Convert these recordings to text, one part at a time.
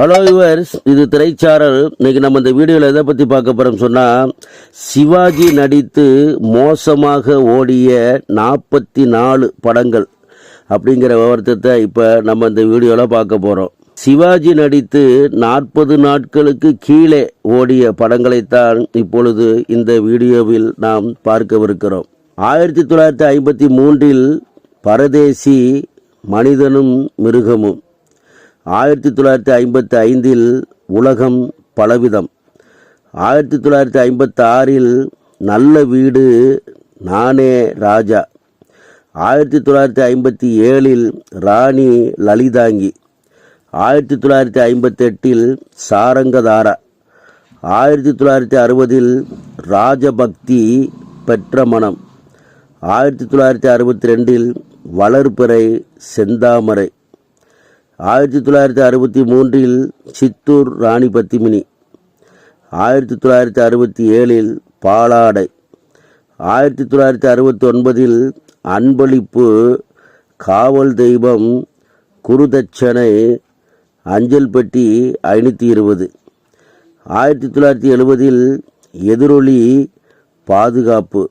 Hello yours இது திரைச்சாரல். இன்னைக்கு நம்ம இந்த வீடியோவில் எதை பற்றி பார்க்க போகிறோம் சொன்னால் சிவாஜி நடித்து மோசமாக ஓடிய நாற்பத்தி நாலு படங்கள் அப்படிங்கிற விவரத்தை இப்போ நம்ம இந்த வீடியோவில் பார்க்க போகிறோம் சிவாஜி நடித்து நாற்பது நாட்களுக்கு கீழே ஓடிய படங்களைத்தான் இப்பொழுது இந்த வீடியோவில் நாம் பார்க்கவிருக்கிறோம். ஆயிரத்தி தொள்ளாயிரத்தி ஐம்பத்தி மூன்றில் பரதேசி மனிதனும் மிருகமும். ஆயிரத்தி தொள்ளாயிரத்தி ஐம்பத்தி ஐந்தில் உலகம் பலவிதம். ஆயிரத்தி தொள்ளாயிரத்தி ஐம்பத்தி ஆறில் நல்ல வீடு நானே ராஜா. ஆயிரத்தி தொள்ளாயிரத்தி ஐம்பத்தி ஏழில் ராணி லலிதாங்கி. ஆயிரத்தி தொள்ளாயிரத்தி ஐம்பத்தெட்டில் சாரங்கதாரா. ஆயிரத்தி தொள்ளாயிரத்தி அறுபதில் ராஜபக்தி பெற்ற மனம். ஆயிரத்தி தொள்ளாயிரத்தி அறுபத்தி ரெண்டில் வளர்பிறை செந்தாமரை. ஆயிரத்தி தொள்ளாயிரத்தி அறுபத்தி மூன்றில் சித்தூர் ராணி பத்திமினி. ஆயிரத்தி தொள்ளாயிரத்தி அறுபத்தி ஏழில் பாலாடை. ஆயிரத்தி தொள்ளாயிரத்தி அறுபத்தி ஒன்பதில் அன்பளிப்பு காவல் தெய்வம் குருதட்சணை அஞ்சல் பெட்டி ஐநூற்றி இருபது. ஆயிரத்தி தொள்ளாயிரத்தி எழுபதில் எதிரொலி பாதுகாப்பு.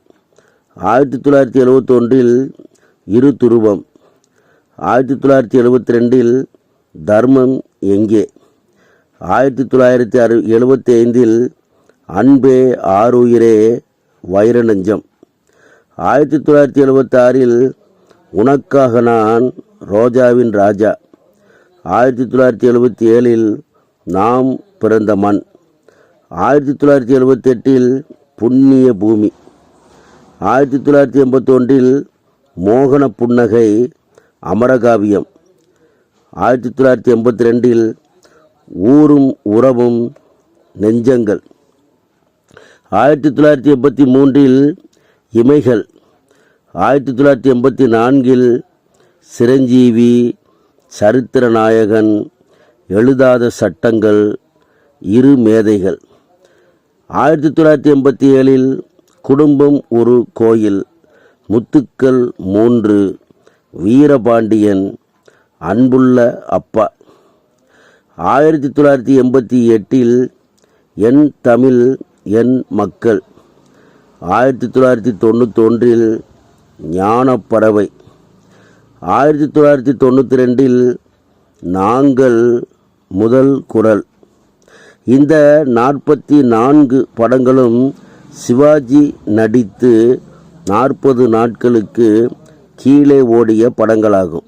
ஆயிரத்தி தொள்ளாயிரத்தி எழுபத்தொன்றில் இரு துருவம் ஆயிரத்தி தொள்ளாயிரத்தி எழுபத்தி ரெண்டில் தர்மம் எங்கே? ஆயிரத்தி தொள்ளாயிரத்தி அறு எழுபத்தி ஐந்தில் அன்பே ஆறுயிரே வைரநஞ்சம். ஆயிரத்தி தொள்ளாயிரத்தி எழுபத்தாறில் உனக்காக நான் ரோஜாவின் ராஜா. ஆயிரத்தி தொள்ளாயிரத்தி எழுபத்தி ஏழில் நாம் பிறந்த மண். ஆயிரத்தி தொள்ளாயிரத்தி எழுபத்தெட்டில் புண்ணிய பூமி. ஆயிரத்தி தொள்ளாயிரத்தி எண்பத்தொன்றில் மோகன புன்னகை அமரகாவியம். ஆயிரத்தி தொள்ளாயிரத்தி எண்பத்தி ரெண்டில் ஊரும் உறவும் நெஞ்சங்கள். ஆயிரத்தி தொள்ளாயிரத்தி எண்பத்தி மூன்றில் இமைகள். ஆயிரத்தி தொள்ளாயிரத்தி எண்பத்தி நான்கில் சிரஞ்சீவி சரித்திர நாயகன் எழுதாத சட்டங்கள் இரு மேதைகள். ஆயிரத்தி தொள்ளாயிரத்தி எண்பத்தி ஏழில் குடும்பம் ஒரு கோயில். முத்துக்கள் மூன்று வீரபாண்டியன் அன்புள்ள அப்பா. ஆயிரத்தி தொள்ளாயிரத்தி எண்பத்தி எட்டில் என் தமிழ் என் மக்கள். ஆயிரத்தி தொள்ளாயிரத்தி தொண்ணூத்தொன்றில் ஞானப்பறவை. ஆயிரத்தி தொள்ளாயிரத்தி தொண்ணூற்றி ரெண்டில் நாங்கள் முதல் குரல். இந்த நாற்பத்தி நான்கு படங்களும் சிவாஜி நடித்து நாற்பது நாட்களுக்கு கீழே ஓடிய படங்களாகும்.